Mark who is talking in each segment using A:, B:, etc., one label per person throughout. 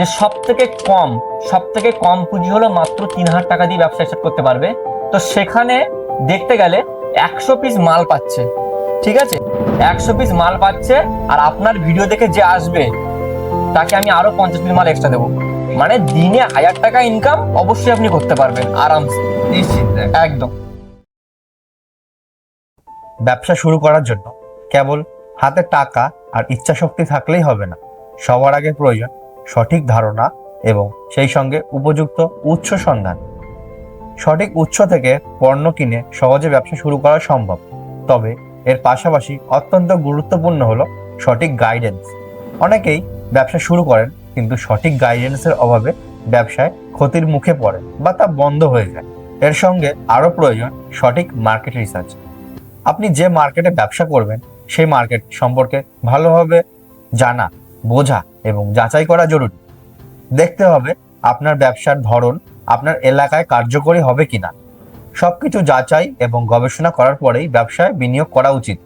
A: যে সব থেকে কম সব থেকে কম পুঁজি হলো মাত্র তিন হাজার টাকা দিয়ে ব্যবসা স্টার্ট করতে পারবে। তো সেখানে দেখতে গেলে একশো পিস মাল পাচ্ছে ঠিক আছে? একশো পিস মাল পাচ্ছে আর আপনার ভিডিও দেখে যে আসবে তাকে আমি আরও পঞ্চাশ পিস মাল এক্সট্রা দেবো। মানে দিনে হাজার টাকা ইনকাম অবশ্যই আপনি করতে পারবেন আরামসে।
B: নিশ্চিত।
A: একদম।
B: ব্যবসা শুরু করার জন্য কেবল হাতে টাকা আর ইচ্ছা শক্তি থাকলেই হবে না। সবার আগে প্রয়োজন সঠিক ধারণা এবং সেই সঙ্গে উপযুক্ত উৎস সন্ধান। সঠিক উৎস থেকে পণ্য কিনে সহজে ব্যবসা শুরু করা সম্ভব, তবে এর পাশাপাশি অত্যন্ত গুরুত্বপূর্ণ হলো সঠিক গাইডেন্স অনেকেই ব্যবসা শুরু করেন, কিন্তু সঠিক গাইডেন্সের অভাবে ব্যবসায় ক্ষতির মুখে পড়ে বা তা বন্ধ হয়ে যায়। এর সঙ্গে আরও প্রয়োজন সঠিক মার্কেট রিসার্চ আপনি যে মার্কেটে ব্যবসা করবেন, সেই মার্কেট সম্পর্কে ভালোভাবে জানা বোঝা এবং যাচাই করা জরুরি। দেখতে হবে আপনার ব্যবসার ধরন, আপনার এলাকায় কার্যকরী হবে কিনা। সবকিছু যাচাই এবং গবেষণা করার পরেই ব্যবসায় বিনিয়োগ করা উচিত।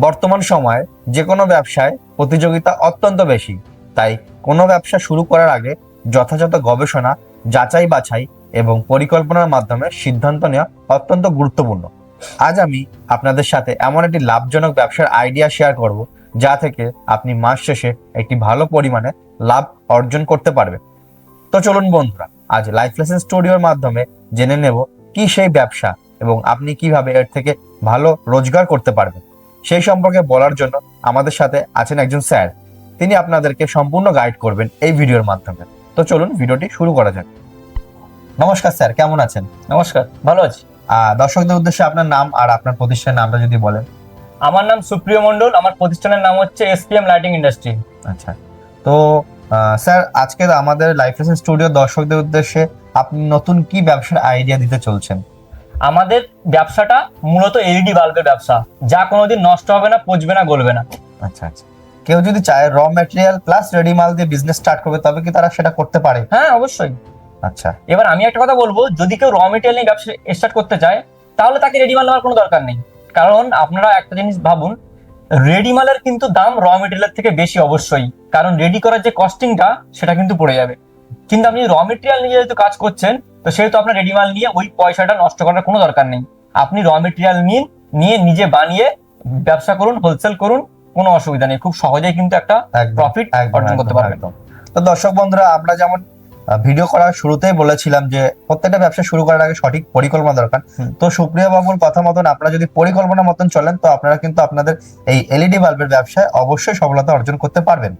B: বর্তমান সময়ে যে কোনো ব্যবসায় প্রতিযোগিতা অত্যন্ত বেশি, তাই কোনো ব্যবসা শুরু করার আগে যথাযথ গবেষণা, যাচাই বাছাই এবং পরিকল্পনার মাধ্যমে সিদ্ধান্ত নেওয়া অত্যন্ত গুরুত্বপূর্ণ। আজ আমি আপনাদের সাথে এমন একটি লাভজনক ব্যবসার আইডিয়া শেয়ার করব যা থেকে আপনি মাস শেষে একটি ভালো পরিমাণে লাভ অর্জন করতে পারবেন। তো চলুন বন্ধুরা আজ লাইফ লেসেন স্টুডিওর মাধ্যমে জেনে নেব কি সেই ব্যবসা এবং আপনি কীভাবে এর থেকে ভালো রোজগার করতে পারবেন। সেই সম্পর্কে বলার জন্য আমাদের সাথে আছেন একজন স্যার। তিনি আপনাদেরকে সম্পূর্ণ গাইড করবেন এই ভিডিওর মাধ্যমে। তো চলুন ভিডিওটি শুরু করা যাক। নমস্কার স্যার কেমন আছেন?
A: নমস্কার ভালো আছি।
B: আহ, দর্শকদের উদ্দেশ্যে আপনার নাম আর আপনার প্রতিষ্ঠানের নামটা যদি বলেন।
A: আমার নাম সুপ্রিয় মণ্ডল আমার প্রতিষ্ঠানের নাম হচ্ছে এসপিএম লাইটিং ইন্ডাস্ট্রি
B: আচ্ছা তো স্যার আজকে আমাদের লাইফ লেসেন স্টুডিও দর্শকদের উদ্দেশ্যে আপনি নতুন কি ব্যবসার আইডিয়া দিতে চলছেন?
A: আমাদের ব্যবসাটা মূলত এলইডি বাল্বের ব্যবসা যা কোনোদিন নষ্ট হবে না পচবে না গলবে না।
B: আচ্ছা আচ্ছা। কেউ যদি চায় র ম্যাটেরিয়াল প্লাস রেডি মাল দিয়ে বিজনেস স্টার্ট করবে তবে কি তারা সেটা করতে পারে?
A: হ্যাঁ অবশ্যই।
B: আচ্ছা।
A: এবার আমি একটা কথা বলব যদি কেউ র মেটেরিয়াল নিয়ে ব্যবসা স্টার্ট করতে চায় তাহলে তাকে রেডি মাল নেওয়ার কোনো দরকার নেই। কারণ আপনারা একটা জিনিস ভাবুন রেডি মালের কিন্তু দাম র মেটেরিয়ালের থেকে বেশি অবশ্যই। কারণ রেডি করার যে কস্টিংটা সেটা কিন্তু পড়ে যাবে। কিন্তু আপনি র মেটেরিয়াল নিয়ে যেহেতু কাজ করছেন তো সেহেতু আপনার রেডি মাল নিয়ে ওই পয়সাটা নষ্ট করার কোনো দরকার নেই। আপনি র মেটেরিয়াল নিন নিয়ে নিজে বানিয়ে ব্যবসা করুন হোলসেল করুন কোনো অসুবিধা নেই। খুব সহজেই কিন্তু একটা প্রফিট অর্জন করতে পারবেন।
B: তো দর্শক বন্ধুরা আমরা যেমন ভিডিও করার শুরুতেই বলেছিলাম যে প্রত্যেকটা ব্যবসা শুরু করার আগে সঠিক পরিকল্পনা দরকার। তো সুপ্রিয়া বাবুর কথা মতন আপনারা যদি পরিকল্পনা মতন চলেন তো আপনারা কিন্তু আপনাদের এই এলইডি বাল্বের ব্যবসায় অবশ্যই সফলতা অর্জন করতে পারবেন।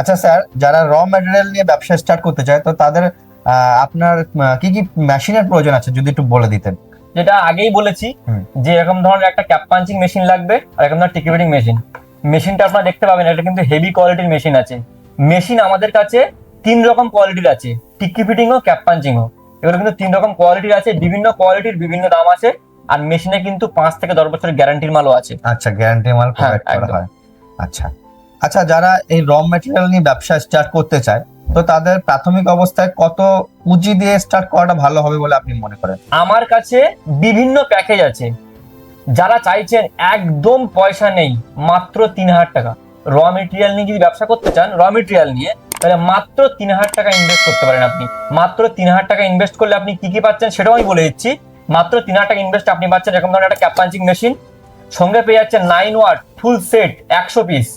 B: আচ্ছা স্যার যারা র ম্যাটেরিয়াল নিয়ে ব্যবসা স্টার্ট করতে চায় তো তাদের আপনার কি কি মেশিনের প্রয়োজন আছে যদি একটু বলে দিতেন?
A: যেটা আগেই বলেছি। যে এরকম ধরনের একটা ক্যাপ পাঞ্চিং মেশিন লাগবে আর এরকম ধরনের টিকিপিটিং মেশিন মেশিনটা আপনারা দেখতে পাবেন এটা কিন্তু হেভি কোয়ালিটির মেশিন আছে। মেশিন আমাদের কাছে তিন রকম কোয়ালিটির আছে। টিকি ফিটিং ও ক্যাপ পাঞ্চিং ও। এগুলো কিন্তু তিন রকম কোয়ালিটির আছে বিভিন্ন কোয়ালিটির বিভিন্ন দাম আছে আর মেশিনে কিন্তু পাঁচ থেকে দশ বছরের গ্যারান্টির মালও আছে।
B: আচ্ছা গ্যারান্টি মাল
A: হ্যাঁ,
B: প্রোভাইড করা হয়। আচ্ছা। আচ্ছা যারা এই র ম্যাটেরিয়াল নিয়ে ব্যবসা স্টার্ট করতে চায় তো তাদের প্রাথমিক অবস্থায় কত পুঁজি দিয়ে স্টার্ট করাটা ভালো হবে বলে আপনি মনে করেন?
A: আমার কাছে বিভিন্ন প্যাকেজ আছে। যারা চাইছেন একদম পয়সা নেই মাত্র তিন হাজার টাকা। র মেটেরিয়াল নিয়ে যদি ব্যবসা করতে চান র মেটেরিয়াল নিয়ে তাহলে মাত্র তিন হাজার টাকা ইনভেস্ট করতে পারেন আপনি। মাত্র তিন হাজার টাকা ইনভেস্ট করলে আপনি কি কি পাচ্ছেন সেটাও আমি বলে দিচ্ছি। মাত্র তিন হাজার টাকা ইনভেস্ট আপনি পাচ্ছেন এরকম ধরনের একটা ক্যাপ পাঞ্চিং মেশিন সঙ্গে পেয়ে যাচ্ছেন নাইন ওয়াট ফুল সেট একশো পিস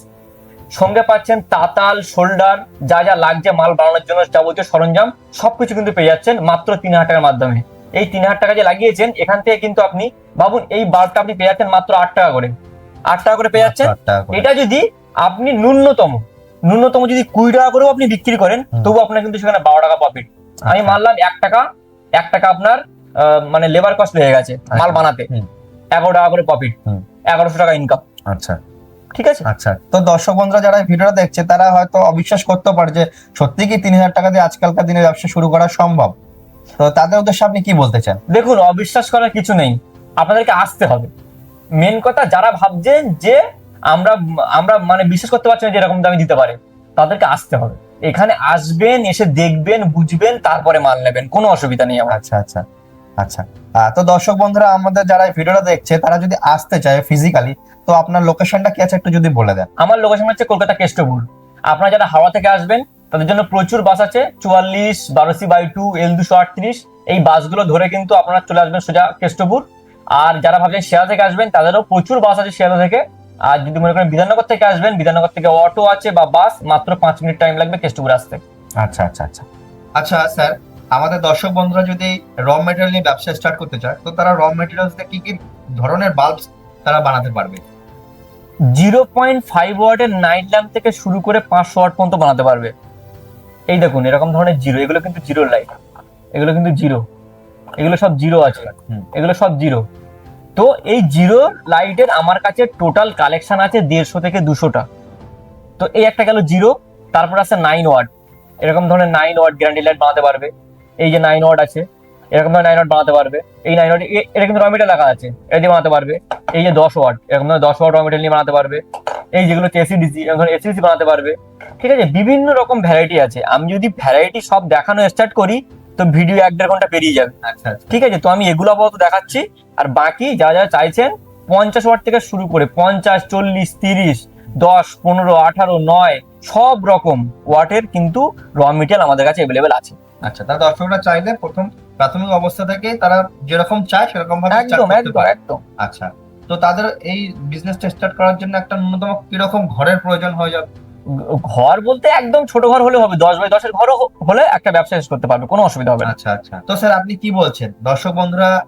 A: সঙ্গে পাচ্ছেন তাতাল শোল্ডার যা যা লাগছে মাল বানানোর জন্য যাবতীয় সরঞ্জাম সবকিছু কিন্তু পেয়ে যাচ্ছেন মাত্র তিন হাজার টাকার মাধ্যমে। এই তিন হাজার টাকা যে লাগিয়েছেন এখান থেকে কিন্তু আপনি ভাবুন এই বাল্বটা আপনি পেয়ে যাচ্ছেন মাত্র আট টাকা করে। আট টাকা করে পেয়ে যাচ্ছেন। এটা যদি আপনি ন্যূনতম ন্যূনতম যদি কুড়ি টাকা করেও আপনি বিক্রি করেন তবু আপনার কিন্তু সেখানে বারো টাকা প্রফিট আমি মানলাম এক টাকা এক টাকা আপনার মানে লেবার কস্ট হয়ে গেছে মাল
B: আচ্ছা।
A: বানাতে এগারো টাকা করে প্রফিট এগারোশো টাকা ইনকাম
B: আচ্ছা।
A: ঠিক আছে?
B: আচ্ছা। তো দর্শক বন্ধুরা যারা এই ভিডিওটা দেখছে তারা হয়তো অবিশ্বাস করতে পারে যে সত্যি কি তিন হাজার টাকা দিয়ে আজকালকার দিনে ব্যবসা শুরু করা সম্ভব? তো তাদের উদ্দেশ্যে আপনি কি বলতে চান?
A: দেখুন অবিশ্বাস করার কিছু নেই। আপনাদেরকে আসতে হবে। মেন কথা যারা ভাবছেন যে আমরা আমরা মানে বিশ্বাস করতে পারছি না যে এরকম দামে দিতে পারে। তাদেরকে আসতে হবে। এখানে আসবেন এসে দেখবেন বুঝবেন তারপরে মাল নেবেন। কোনো অসুবিধা নেই আমার।
B: আচ্ছা আচ্ছা আচ্ছা। তো দর্শক বন্ধুরা আমাদের যারা ভিডিওটা দেখছে তারা যদি আসতে চায় ফিজিক্যালি তো আপনার লোকেশনটা কি আছে একটু যদি বলে দেন?
A: আমার লোকেশন হচ্ছে কলকাতা কেষ্টপুর। আপনারা যারা হাওড়া থেকে আসবেন তাদের জন্য প্রচুর বাস আছে। চুয়াল্লিশ বারোসি বাই টু এল দুশো আটত্রিশ। এই বাসগুলো ধরে কিন্তু আপনারা চলে আসবেন সোজা কেষ্টপুর। আর যারা ভাবছেন শিয়ালদা থেকে আসবেন তাদেরও প্রচুর বাস আছে শিয়ালদা থেকে। আর যদি মনে করেন বিধাননগর থেকে আসবেন বিধাননগর থেকে অটো আছে বা বাস মাত্র পাঁচ মিনিট টাইম লাগবে কেষ্টপুর আসতে।
B: আচ্ছা আচ্ছা আচ্ছা। আচ্ছা স্যার আমাদের দর্শক বন্ধুরা যদি র মেটেরিয়াল নিয়ে ব্যবসা স্টার্ট করতে চায় তো তারা র মেটেরিয়ালস দিয়ে কি কি ধরনের বাল্ব তারা বানাতে পারবে?
A: জিরো পয়েন্ট ফাইভ ওয়াটের নাইট ল্যাম্প থেকে শুরু করে পাঁচশো ওয়াট পর্যন্ত বানাতে পারবে। এই দেখুন এরকম ধরনের জিরো এগুলো কিন্তু জিরো লাইট এগুলো কিন্তু জিরো এগুলো সব জিরো আছে। এগুলো সব জিরো তো এই জিরো লাইটের আমার কাছে টোটাল কালেকশন আছে দেড়শো থেকে দুশোটা। তো এই একটা গেল জিরো, তারপর আছে নাইন ওয়াট এরকম ধরনের নাইন ওয়াট গ্যারান্টি লাইট বানাতে পারবে। এই যে নাইন ওয়াট আছে, এরকম ধরনের নাইন ওয়াট বানাতে পারবে। এই নাইন ওয়াট এটা কিন্তু রমিটার লেখা আছে এটা দিয়ে বানাতে পারবে। এই যে দশ ওয়াট এরকম ধরনের দশ ওয়াট রমিটার নিয়ে বানাতে পারবে। এই যেগুলো এসিডিসি এরকম ধরনের এসিডিসি বানাতে পারবে। ঠিক আছে? বিভিন্ন রকম ভ্যারাইটি আছে। আমি যদি ভ্যারাইটি সব দেখানো স্টার্ট করি তো ভিডিও এক দেড় ঘণ্টা পেরিয়ে যাবে।
B: আচ্ছা আচ্ছা।
A: ঠিক আছে তো আমি এগুলো আপাতত দেখাচ্ছি। আর বাকি যা যা চাইছেন পঞ্চাশ ওয়াট থেকে শুরু করে পঞ্চাশ চল্লিশ তিরিশ দশ পনেরো আঠারো নয় সব রকম ওয়াটের কিন্তু র মেটেরিয়াল আমাদের কাছে অ্যাভেলেবেল আছে।
B: আচ্ছা তারা দর্শকরা চাইলে প্রথম প্রাথমিক অবস্থা থেকে তারা যেরকম চায় সেরকম ভাবে
A: একদম একদম একদম।
B: আচ্ছা তো তাদের এই বিজনেসটা স্টার্ট করার জন্য একটা ন্যূনতম কীরকম ঘরের প্রয়োজন হয়ে যাবে?
A: ঘর বলতে একদম ছোট ঘর হলে হবে দশ বাই দশের ঘরও হ- হলে একটা ব্যবসা শেষ করতে পারবে কোনো অসুবিধা হবে না।
B: আচ্ছা আচ্ছা। তো স্যার আপনি কি বলছেন? দর্শক বন্ধুরা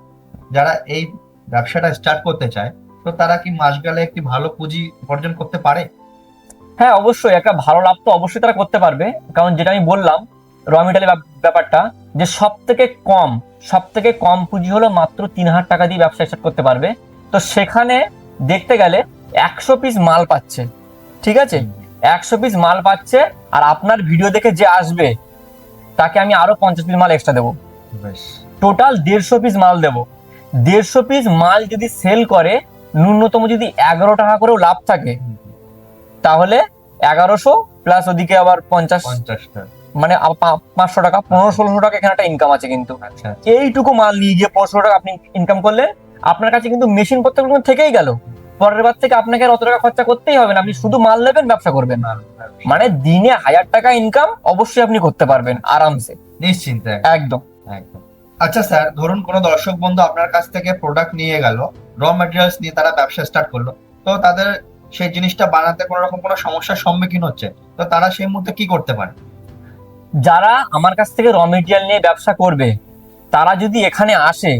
B: যারা এই ব্যবসাটা স্টার্ট করতে চায় তো তারা কি মাস গেলে একটি ভালো পুঁজি উপার্জন করতে পারে?
A: হ্যাঁ অবশ্যই। একটা ভালো লাভ তো অবশ্যই তারা করতে পারবে। কারণ যেটা আমি বললাম র মেটেরিয়াল ব্যাপারটা যে সব থেকে কম সব থেকে কম পুঁজি হলো মাত্র তিন হাজার টাকা দিয়ে ব্যবসা স্টার্ট করতে পারবে। তো সেখানে দেখতে গেলে একশো পিস মাল পাচ্ছে। ঠিক আছে? একশো পিস মাল পাচ্ছে আর আপনার ভিডিও দেখে যে আসবে তাকে আমি আরও পঞ্চাশ পিস মাল এক্সট্রা দেবো। টোটাল দেড়শো পিস মাল দেবো। দেড়শো পিস মাল যদি সেল করে ন্যূনতম যদি এগারো টাকা করেও লাভ থাকে তাহলে এগারোশো প্লাস ওদিকে আবার পঞ্চাশ মানে পাঁচশো টাকা পনেরো ষোলোশো টাকা এখানে একটা ইনকাম আছে কিন্তু।
B: আচ্ছা।
A: এইটুকু মাল নিয়ে গিয়ে পনেরোশো টাকা আপনি ইনকাম করলেন আপনার কাছে কিন্তু মেশিন পত্রগুলো থেকেই গেল। পরের বার থেকে আপনাকে অত টাকা খরচা করতেই হবে না। আপনি শুধু মাল নেবেন ব্যবসা করবেন। মানে দিনে হাজার টাকা ইনকাম অবশ্যই আপনি করতে পারবেন আরামসে।
B: নিশ্চিন্তে।
A: একদম।
B: একদম। আচ্ছা স্যার ধরুন কোনো দর্শক বন্ধু আপনার কাছ থেকে প্রোডাক্ট নিয়ে গেল র ম্যাটেরিয়ালস নিয়ে তারা ব্যবসা স্টার্ট করল তো তাদের সেই জিনিসটা বানাতে কোনো রকম কোনো সমস্যার সম্মুখীন হচ্ছে তো তারা সেই মুহূর্তে কি করতে পারে?
A: যারা আমার কাছ থেকে র মেটেরিয়াল নিয়ে ব্যবসা করবে তারা যদি এখানে আসে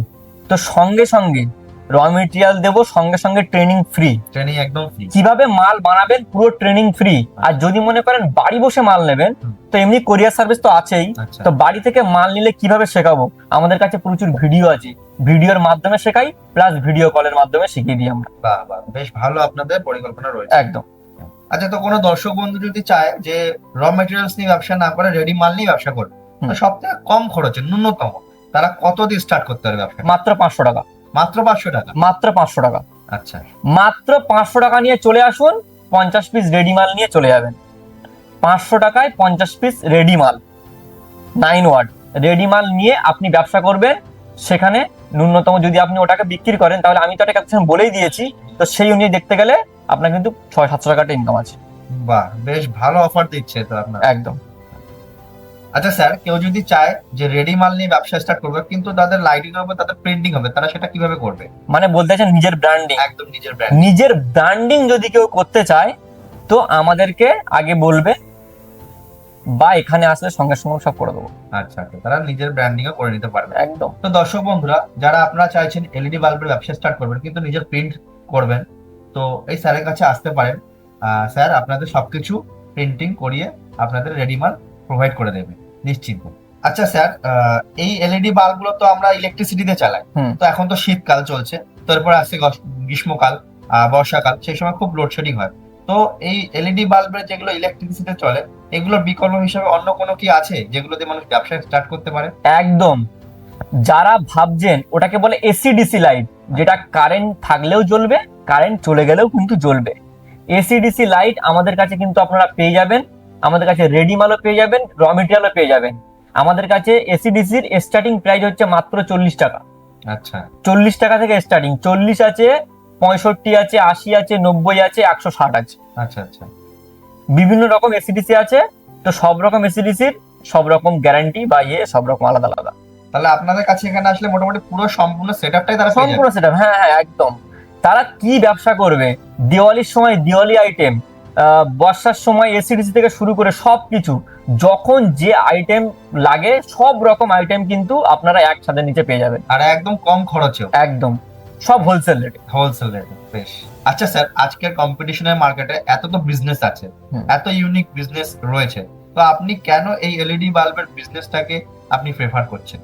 A: তো সঙ্গে সঙ্গে র মেটেরিয়াল দেবো সঙ্গে সঙ্গে ট্রেনিং ফ্রি
B: ট্রেনিং একদম ফ্রি
A: কীভাবে মাল বানাবেন পুরো ট্রেনিং ফ্রি আর যদি মনে করেন বাড়ি বসে মাল নেবেন তো এমনি কোরিয়ার সার্ভিস তো আছেই।
B: আচ্ছা।
A: তো বাড়ি থেকে মাল নিলে কীভাবে শেখাবো? আমাদের কাছে প্রচুর ভিডিও আছে। ভিডিওর মাধ্যমে শেখাই প্লাস ভিডিও কলের মাধ্যমে শিখিয়ে দিই আমরা।
B: বাহ বাহ বেশ ভালো আপনাদের পরিকল্পনা রয়েছে।
A: একদম।
B: আচ্ছা তো কোনো দর্শক বন্ধু যদি চায় যে র মেটেরিয়ালস নিয়ে ব্যবসা না করে রেডি মাল নিয়ে ব্যবসা করবে সব থেকে কম খরচে ন্যূনতম তারা কত দিয়ে স্টার্ট করতে পারে ব্যবসা
A: মাত্র পাঁচশো টাকা।
B: মাত্র পাঁচশো টাকা?
A: মাত্র পাঁচশো টাকা।
B: আচ্ছা।
A: মাত্র পাঁচশো টাকা নিয়ে চলে আসুন পঞ্চাশ পিস রেডি মাল নিয়ে চলে যাবেন। পাঁচশো টাকায় পঞ্চাশ পিস রেডি মাল। নাইন ওয়াট রেডি মাল নিয়ে আপনি ব্যবসা করবেন সেখানে ন্যূনতম যদি আপনি ওটাকে বিক্রি করেন তাহলে আমি তো একটা কথা বলেই দিয়েছি তো সেই অনুযায়ী দেখতে গেলে আপনার কিন্তু ছয় সাতশো টাকাটা ইনকাম আছে।
B: বাহ বেশ ভালো অফার দিচ্ছে তো আপনার।
A: একদম।
B: আচ্ছা স্যার কেউ যদি চায় যে রেডি মাল নিয়ে ব্যবসা স্টার্ট করবে কিন্তু তাদের লাইটিং হবে তাদের প্রিন্টিং হবে তারা সেটা কীভাবে করবে?
A: মানে বলতে চাচ্ছেন নিজের ব্র্যান্ডিং
B: একদম নিজের ব্র্যান্ড
A: নিজের ব্র্যান্ডিং যদি কেউ করতে চায় তো আমাদেরকে আগে বলবে বা এখানে আসলে সঙ্গে সঙ্গে সব করে দেবো।
B: আচ্ছা আচ্ছা তারা নিজের ব্র্যান্ডিং ও করে নিতে পারবে।
A: একদম।
B: তো দর্শক বন্ধুরা যারা আপনারা চাইছেন এলইডি বাল্বের ব্যবসা স্টার্ট করবেন কিন্তু নিজের প্রিন্ট করবেন তো এই স্যারের কাছে আসতে পারেন। আহ, স্যার আপনাদের সবকিছু প্রিন্টিং করিয়ে আপনাদের রেডি মাল প্রোভাইড করে দেবে নিশ্চিন্ত আচ্ছা স্যার এই এলইডি বাল্বগুলো তো আমরা ইলেকট্রিসিটিতে চালাই। তো এখন তো শীতকাল চলছে তারপর আসছে গ্রীষ্মকাল বর্ষাকাল সেই সময় খুব লোডশেডিং হয়। তো এই এলইডি বাল্বের যেগুলো ইলেকট্রিসিটিতে চলে এগুলোর বিকল্প হিসেবে অন্য কোনো কি আছে যেগুলো দিয়ে মানুষ ব্যবসা স্টার্ট করতে পারে?
A: একদম। যারা ভাবছেন ওটাকে বলে এসি ডিসি লাইট যেটা কারেন্ট থাকলেও জ্বলবে কারেন্ট চলে গেলেও কিন্তু জ্বলবে। এসি ডিসি লাইট আমাদের কাছে কিন্তু আপনারা পেয়ে যাবেন। আমাদের কাছে রেডি মালও পেয়ে যাবেন র মেটেরিয়ালও পেয়ে যাবেন। আমাদের কাছে এসি ডিসির স্টার্টিং প্রাইস হচ্ছে মাত্র চল্লিশ টাকা।
B: আচ্ছা।
A: চল্লিশ টাকা থেকে স্টার্টিং চল্লিশ আছে পঁয়ষট্টি আছে আশি আছে নব্বই আছে একশো ষাট আছে।
B: আচ্ছা আচ্ছা।
A: বিভিন্ন রকম এসিডিসি আছে তো সব রকম এসিডিসির সব রকম গ্যারান্টি বা ইয়ে সব রকম আলাদা আলাদা।
B: তাহলে আপনাদের কাছে এখানে আসলে মোটামুটি পুরো সম্পূর্ণ সেটআপটাই তারা।
A: সম্পূর্ণ সেটা হ্যাঁ হ্যাঁ একদম। তারা কি ব্যবসা করবে? দিওয়ালির সময় দিওয়ালি আইটেম বর্ষার সময় এসিডিসি থেকে শুরু করে সব কিছু যখন যে আইটেম লাগে সব রকম আইটেম কিন্তু আপনারা এক একসাথে নিচে পেয়ে যাবেন।
B: আর একদম কম খরচেও।
A: একদম। সব হোলসেল রেটে
B: হোলসেল রেটে বেশ। আচ্ছা স্যার আজকের কম্পিটিশনের মার্কেটে এত তো বিজনেস আছে এত ইউনিক বিজনেস রয়েছে। তো আপনি কেন এই এলইডি বাল্বের বিজনেসটাকে আপনি প্রেফার করছেন?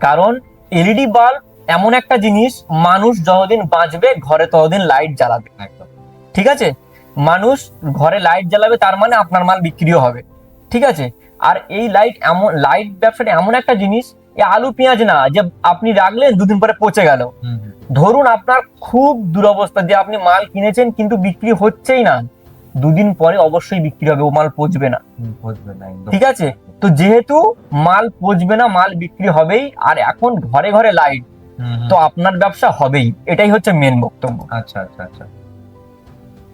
A: কারণ এলইডি বাল্ব এমন একটা জিনিস মানুষ যতদিন বাঁচবে ঘরে ততদিন লাইট জ্বালাবে।
B: একদম।
A: ঠিক আছে? মানুষ ঘরে লাইট জ্বালাবে তার মানে আপনার মাল বিক্রিও হবে। ঠিক আছে? আর এই লাইট এমন লাইট ব্যবসাটা এমন একটা জিনিস আলু পেঁয়াজ না যে আপনি রাখলেন দুদিন পরে পচে গেল। ধরুন আপনার খুব দুরবস্থা যে আপনি মাল কিনেছেন কিন্তু বিক্রি হচ্ছেই না। দুদিন পরে অবশ্যই বিক্রি হবে ও মাল পচবে না। ঠিক আছে? তো যেহেতু মাল পচবে না মাল বিক্রি হবেই আর এখন ঘরে ঘরে লাইট। তো আপনার ব্যবসা হবেই। এটাই হচ্ছে মেন বক্তব্য।
B: আচ্ছা আচ্ছা আচ্ছা।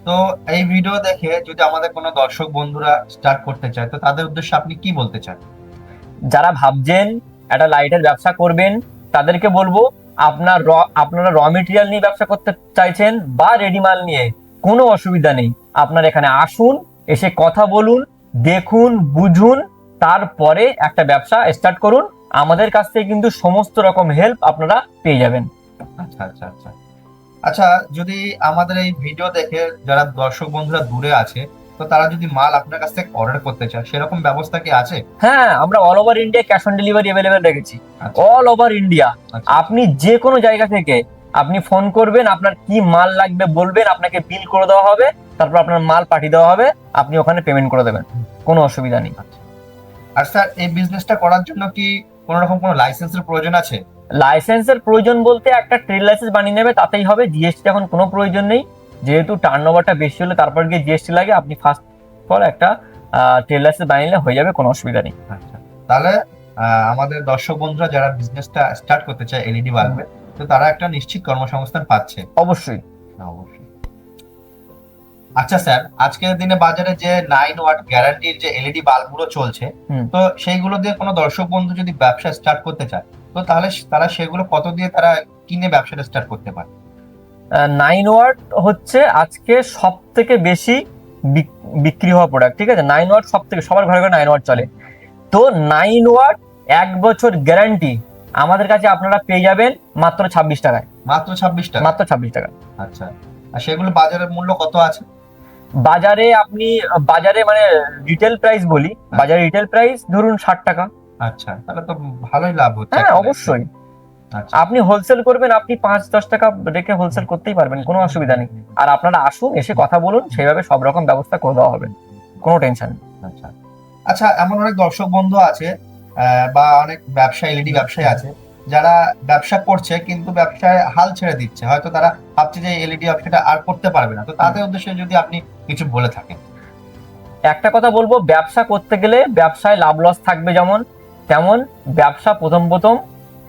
B: তো এই ভিডিও দেখে যদি আমাদের কোনো দর্শক বন্ধুরা স্টার্ট করতে চায় তো তাদের উদ্দেশ্যে আপনি কি বলতে চান?
A: যারা ভাবছেন একটা লাইটের ব্যবসা করবেন তাদেরকে বলব আপনার র আপনারা র মেটেরিয়াল নিয়ে ব্যবসা করতে চাইছেন বা রেডি মাল নিয়ে কোনো অসুবিধা নেই। আপনার এখানে আসুন এসে কথা বলুন দেখুন বুঝুন তারপরে একটা ব্যবসা স্টার্ট করুন। আমাদের কাছ থেকে কিন্তু সমস্ত রকম হেল্প আপনারা পেয়ে যাবেন।
B: আচ্ছা আচ্ছা আচ্ছা। আচ্ছা যদি আমাদের এই ভিডিও দেখে যারা দর্শক বন্ধুরা দূরে আছে তো তারা যদি মাল আপনার কাছ থেকে অর্ডার করতে চায় সেরকম ব্যবস্থা কি আছে?
A: হ্যাঁ আমরা all over India cash on delivery available রেখেছি।
B: আচ্ছা,
A: অল ওভার ইন্ডিয়া
B: আচ্ছা।
A: আপনি যে কোনো জায়গা থেকে আপনি ফোন করবেন আপনার কি মাল লাগবে বলবেন আপনাকে বিল করে দেওয়া হবে তারপর আপনার মাল পাঠিয়ে দেওয়া হবে আপনি ওখানে পেমেন্ট করে দেবেন। কোনো অসুবিধা নেই।
B: আর স্যার এই বিজনেসটা করার জন্য কি কোনো রকম কোনো লাইসেন্সের প্রয়োজন আছে?
A: লাইসেন্সের প্রয়োজন বলতে একটা ট্রেড লাইসেন্স বানিয়ে নেবে তাতেই হবে। জিএসটি এখন কোনো প্রয়োজন নেই। যেহেতু টার্ন ওভারটা বেশি হলে তারপর গিয়ে জিএসটি লাগে আপনি ফার্স্ট ফল একটা ট্রেড লাইসেন্স বানিয়ে নিলে হয়ে যাবে কোনো অসুবিধা নেই।
B: আচ্ছা। তাহলে আমাদের দর্শক বন্ধুরা যারা বিজনেসটা স্টার্ট করতে চায় এলইডি বাল্বে তো তারা একটা নিশ্চিত কর্মসংস্থান পাচ্ছে।
A: অবশ্যই।
B: অবশ্যই। আচ্ছা স্যার আজকের দিনে বাজারে যে নাইন ওয়াট গ্যারান্টির যে এলইডি বাল্বগুলো চলছে তো সেইগুলো দিয়ে কোনো দর্শক বন্ধু যদি ব্যবসা স্টার্ট করতে চায় তো তাহলে তারা সেগুলো কত দিয়ে তারা কিনে ব্যবসাটা স্টার্ট করতে পারে?
A: নাইন ওয়াট হচ্ছে আজকে সব থেকে বেশি বিক- বিক্রি হওয়া প্রোডাক্ট ঠিক আছে? নাইন ওয়াট সব থেকে সবার ঘরে ঘরে নাইন ওয়াট চলে। তো নাইন ওয়াট এক বছর গ্যারান্টি আমাদের কাছে আপনারা পেয়ে যাবেন মাত্র ছাব্বিশ টাকায়।
B: মাত্র ছাব্বিশ টাকা?
A: মাত্র ছাব্বিশ টাকা।
B: আচ্ছা। আর সেগুলো বাজারের মূল্য কত আছে?
A: বাজারে আপনি বাজারে মানে রিটেল প্রাইস বলি বাজারে রিটেল প্রাইস ধরুন ষাট টাকা।
B: আচ্ছা তাহলে তো ভালোই লাভ হচ্ছে
A: হ্যাঁ অবশ্যই।
B: আচ্ছা।
A: আপনি হোলসেল করবেন আপনি পাঁচ দশ টাকা রেখে হোলসেল করতেই পারবেন কোনো অসুবিধা নেই। আর আপনারা আসুন এসে কথা বলুন সেইভাবে সব রকম ব্যবস্থা করে দেওয়া হবে। কোনো টেনশন নেই।
B: আচ্ছা। আচ্ছা এমন অনেক দর্শক বন্ধু আছে বা অনেক ব্যবসা এলইডি ব্যবসায়ী আছে যারা ব্যবসা করছে কিন্তু ব্যবসায় হাল ছেড়ে দিচ্ছে। হয়তো তারা ভাবছে যে এলইডি ব্যবসাটা আর করতে পারবে না। তো তাদের উদ্দেশ্যে যদি আপনি কিছু বলে থাকেন।
A: একটা কথা বলব ব্যবসা করতে গেলে ব্যবসায় লাভ লস থাকবে যেমন তেমন ব্যবসা প্রথম প্রথম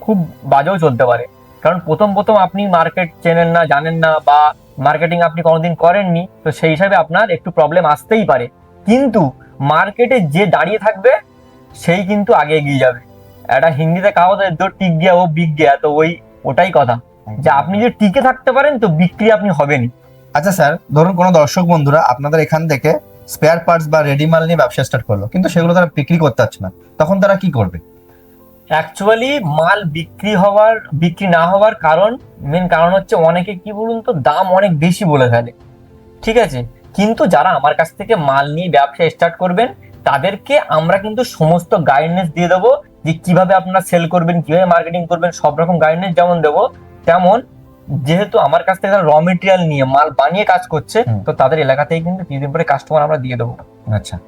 A: খুব বাজেও চলতে পারে। কারণ প্রথম প্রথম আপনি মার্কেট চেনেন না জানেন না বা মার্কেটিং আপনি কোনোদিন করেননি তো সেই হিসাবে আপনার একটু প্রবলেম আসতেই পারে। কিন্তু মার্কেটে যে দাঁড়িয়ে থাকবে সেই কিন্তু আগে এগিয়ে যাবে। একটা হিন্দিতে আছে, "দো টিক গিয়া ও বিক গিয়া তো ওই ওটাই কথা। যে আপনি যে টিকে থাকতে পারেন তো বিক্রি আপনি হবেনই।
B: আচ্ছা স্যার ধরুন কোনো দর্শক বন্ধুরা আপনাদের এখান থেকে স্পেয়ার পার্টস বা রেডি মাল নিয়ে ব্যবসা স্টার্ট করল। কিন্তু সেগুলো তারা বিক্রি করতে পারছে না। তখন তারা কি করবে?
A: অ্যাকচুয়ালি মাল বিক্রি হওয়ার, বিক্রি না হওয়ার কারণ মেন কারণ হচ্ছে অনেকে কি বলুন তো, দাম অনেক বেশি বলে ফেলে। ঠিক আছে? কিন্তু যারা আমার কাছ থেকে মাল নিয়ে ব্যবসা স্টার্ট করবেন, তাদেরকে আমরা কিন্তু সমস্ত গাইডেন্স দিয়ে দেবো যে কীভাবে আপনারা সেল করবেন, কীভাবে মার্কেটিং করবেন, সব রকম গাইডেন্স যেমন দেবো, তেমন যেহেতু আমার কাছ থেকে র মেটেরিয়াল নিয়ে মাল বানিয়ে কাজ করছে তো তাদের এলাকাতেই কিন্তু কিছুদিন পরে কাস্টমার আমরা দিয়ে দেবো।
B: আচ্ছা।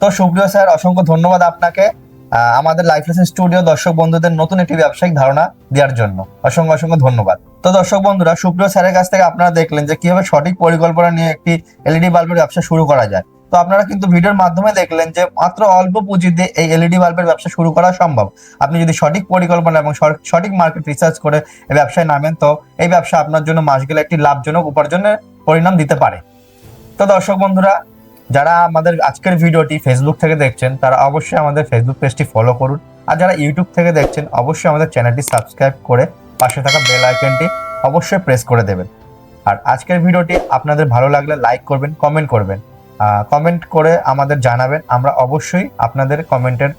B: তো সুপ্রিয় স্যার অসংখ্য ধন্যবাদ আপনাকে। আহ, আমাদের লাইফ লেসন স্টুডিও দর্শক বন্ধুদের নতুন একটি ব্যবসায়িক ধারণা দেওয়ার জন্য। অসংখ্য অসংখ্য ধন্যবাদ। তো দর্শক বন্ধুরা সুপ্রিয় স্যারের কাছ থেকে আপনারা দেখলেন যে কীভাবে সঠিক পরিকল্পনা নিয়ে একটি এলইডি বাল্বের ব্যবসা শুরু করা যায়। তো আপনারা কিন্তু ভিডিওর মাধ্যমে দেখলেন যে মাত্র অল্প পুঁজিতে এই এলইডি বাল্বের ব্যবসা শুরু করা সম্ভব। আপনি যদি সঠিক পরিকল্পনা এবং সঠিক মার্কেট রিসার্চ করে এই ব্যবসায় নামেন, তো এই ব্যবসা আপনার জন্য মাস গেলে একটি লাভজনক উপার্জনের পরিণাম দিতে পারে। তো দর্শক বন্ধুরা, যারা আমাদের আজকের ভিডিওটি ফেসবুক থেকে দেখছেন, তারা অবশ্যই আমাদের ফেসবুক পেজটি ফলো করুন। আর যারা ইউটিউব থেকে দেখছেন, অবশ্যই আমাদের চ্যানেলটি সাবস্ক্রাইব করে পাশে থাকা বেল আইকনটি অবশ্যই প্রেস করে দেবেন। আর আজকের ভিডিওটি আপনাদের ভালো লাগলে লাইক করবেন কমেন্ট করবেন। কমেন্ট করে আমাদের জানাবেন। আমরা অবশ্যই আপনাদের কমেন্টের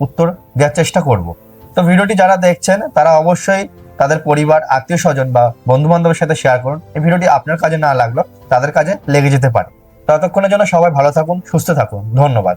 B: উত্তর দেওয়ার চেষ্টা করব। তো ভিডিওটি যারা দেখছেন, তারা অবশ্যই তাদের পরিবার, আত্মীয় স্বজন বা বন্ধু বান্ধবের সাথে শেয়ার করুন। এই ভিডিওটি আপনার কাজে না লাগল তাদের কাজে লেগে যেতে পারে। ততক্ষণের জন্য সবাই ভালো থাকুন, সুস্থ থাকুন। ধন্যবাদ।